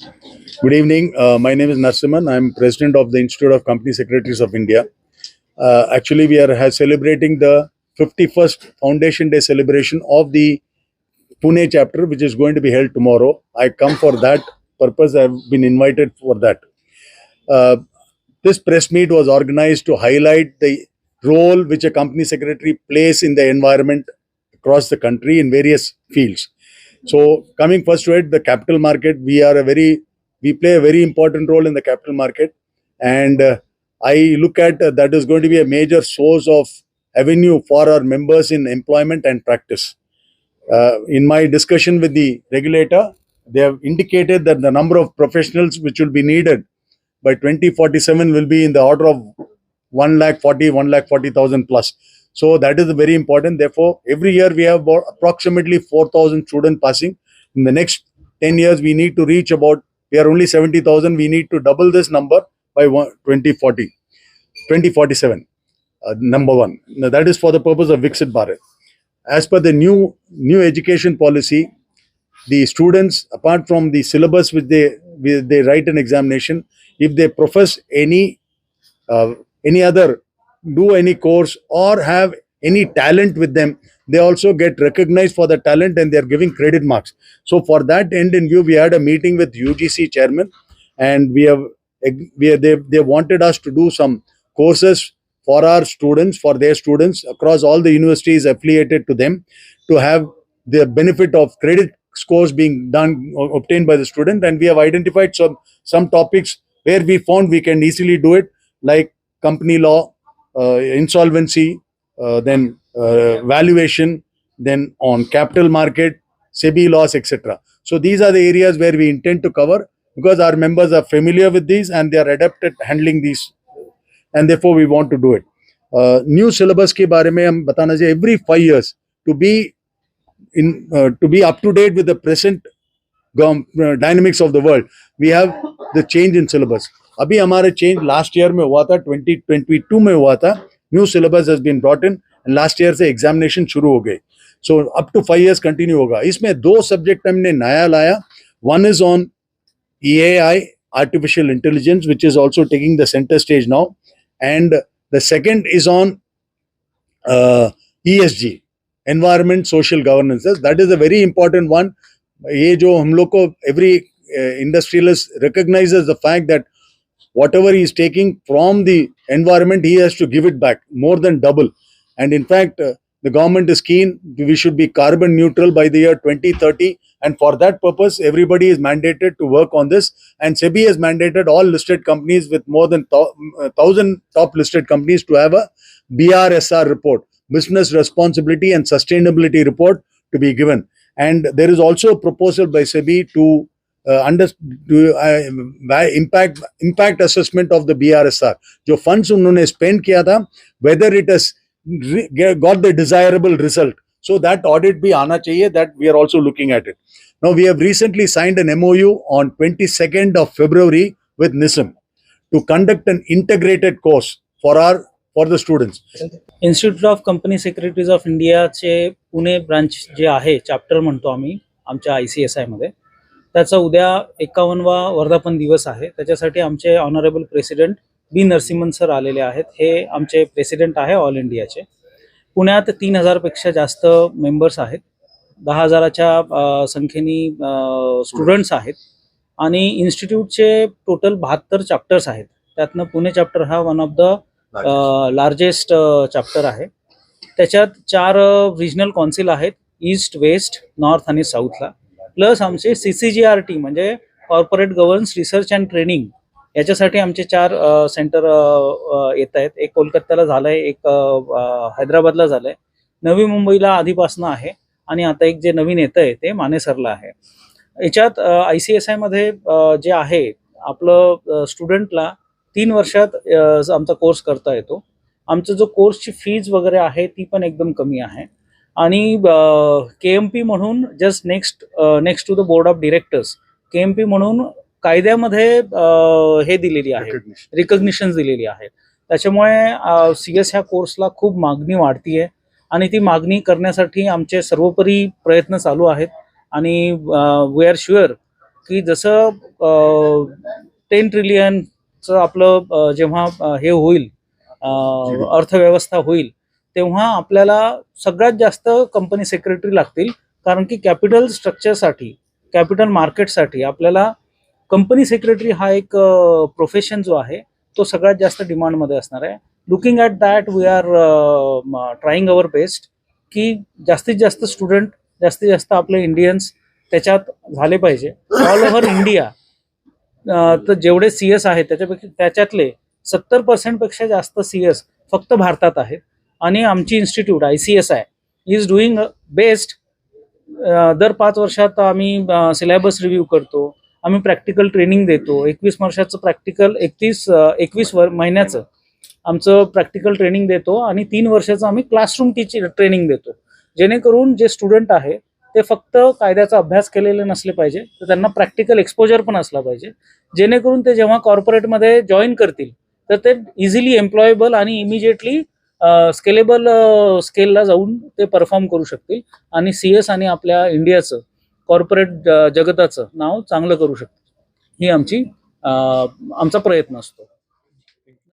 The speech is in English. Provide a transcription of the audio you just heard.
Good evening. Uh, my name is Narsiman. I'm president of the Institute of Company Secretaries of India. Uh, actually, we are celebrating the 51st Foundation Day celebration of the Pune chapter, which is going to be held tomorrow. I come for that purpose. I've been invited for that. Uh, this press meet was organized to highlight the role which a company secretary plays in the environment across the country in various fields. So, coming first to it, the capital market, we are a very we play a very important role in the capital market. And uh, i look at uh, that is going to be a major source of avenue for our members in employment and practice. Uh, in my discussion with the regulator they have indicated that the number of professionals which will be needed by 2047 will be in the order of 1 lakh 40 1 lakh 40000 plus so that is very important. Therefore every year we have about approximately 4000 students passing. In the next 10 years we need to reach about we are only 70000 we need to double this number by 2040 2047 uh, number one. Now that is for the purpose of Viksit Bharat. As per the new new education policy the students apart from the syllabus which they they write an examination if they profess any uh, any other do any course or have any talent with them they also get recognized for the talent and they are giving credit marks. So for that end in view we had a meeting with ugc chairman and we have we have, they, they wanted us to do some courses for our students for their students across all the universities affiliated to them to have the benefit of credit scores being done obtained by the student. And we have identified some some topics where we found we can easily do it like company law insolvency uh, then uh, valuation then on capital market sebi laws etc so these are the areas where we intend to cover because our members are familiar with these and they are adept at handling these and therefore we want to do it uh, new syllabus के बारे में हम बताना चाहिए every five years to be in uh, to be up to date with the present gov- uh, dynamics of the world we have the change in syllabus अभी हमारे change last year में हुआ था 2022 में हुआ था new syllabus has been brought in last year से examination शुरू हो गई so up to five years continue होगा। इसमें दो सब्जेक्ट हमने नया लाया। One is on E A I artificial intelligence which is also taking the centre stage now and the second is on E S G environment social governance that is a very important one ये जो हम लोग को every industrialist recognise the fact that whatever he is taking from the environment he has to give it back more than double. And in fact uh, the government is keen. We should be carbon neutral by the year 2030 and for that purpose everybody is mandated to work on this. And sebi has mandated all listed companies with more than uh, 1000 top listed companies to have a brsr report business responsibility and sustainability report to be given. And there is also a proposal by sebi to uh, under to uh, by impact impact assessment of the brsr जो funds उन्होंने spend किया था whether it has re- got the desirable result so that audit भी आना चाहिए that we are also looking at it now we have recently signed an mou on 22nd of february with nism to conduct an integrated course for our for the students institute of company secretaries of इंडियाचे Pune branch जे आहे chapter म्हणतो आम्ही आमच्या आय C S आयमध्ये त्याचा उद्या एकावन्नवा वर्धापन दिवस आहे. त्याच्यासाठी आमचे honourable president B. Narasimhan sir आलेले आहेत. हे आमचे प्रेसिडेंट आहे ऑल इंडियाचे. पुण्यात तीन हजारपेक्षा जास्त मेंबर्स आहेत. दहा हजाराच्या संख्येने स्टुडंट्स आहेत. आणि इन्स्टिट्यूटचे टोटल बहात्तर चॅप्टर्स आहेत. त्यातनं पुणे चॅप्टर हा one of the largest chapter आहे. त्याच्यात चार रिजनल कॉन्सिल आहेत. ईस्ट वेस्ट नॉर्थ आणि साऊथला प्लस आमचे C C G R T म्हणजे corporate governance research and training याच्यासाठी आमचे चार सेंटर येत आहेत. एक कोलकात्याला झालंय एक हैदराबादला झालंय. नवी मुंबईला आधीपासनं आहे आणि आता एक जे नवीन येतं आहे ते मानेसरला आहे. याच्यात आय सी एस आयमध्ये जे आहे आपलं स्टुडंटला तीन वर्षात आमचा कोर्स करता येतो. आमचा जो कोर्सची फीज वगैरे आहे ती पण एकदम कमी आहे. आणि के एम पी म्हणून just next next to the board of directors K M P म्हणून कायद्यामध्ये हे दिलेली आहे. रिकग्निशन दिलेली आहे. त्याच्यामुळे सी एस ह्या कोर्सला खूप मागणी वाढतीये आणि ती मागणी करण्यासाठी आमचे सर्वोपरी प्रयत्न चालू आहेत. आणि वी आर शुअर की जसं टेन ट्रिलियनचं आपलं जेव्हा हे होईल अर्थव्यवस्था होईल तेव्हा आपल्याला सगळ्यात जास्त कंपनी सेक्रेटरी लागतील. कारण की कॅपिटल स्ट्रक्चरसाठी कॅपिटल मार्केटसाठी आपल्याला कंपनी सेक्रेटरी हा एक प्रोफेशन जो आहे तो सगळ्यात जास्त डिमांडमध्ये असणार आहे. Looking at that we are trying our best की जास्तीत जास्त स्टुडंट जास्तीत जास्त आपले इंडियन्स त्याच्यात झाले पाहिजे. ऑल ओव्हर इंडिया तर जेवढे सी एस आहेत त्याच्यापेक्षा त्याच्यातले सत्तर पर्सेंटपेक्षा जास्त सी एस फक्त भारतात आहेत. आणि आमची institute I C S I is doing best दर पाच वर्षात आम्ही सिलेबस रिव्ह्यू करतो. आम्ही प्रॅक्टिकल ट्रेनिंग देतो. एकवीस वर्षाचं प्रॅक्टिकल एकतीस एकवीस वर महिन्याचं आमचं प्रॅक्टिकल ट्रेनिंग देतो आणि तीन वर्षाचं आम्ही क्लासरूम टीचिंग ट्रेनिंग देतो. जेणेकरून जे स्टुडंट आहे ते फक्त कायद्याचा अभ्यास केलेले नसले पाहिजे तर त्यांना प्रॅक्टिकल एक्सपोजर पण असला पाहिजे. जेणेकरून ते जेव्हा कॉर्पोरेटमध्ये जॉईन करतील तर ते इझिली एम्प्लॉयबल आणि इमिजिएटली स्केलेबल स्केलला जाऊन ते परफॉर्म करू शकतील. आणि सी एस आणि आपल्या इंडियाचं कॉर्पोरेट जगताचं नाव चांगलं करू शकतील. ही आमची आमचा प्रयत्न असतो.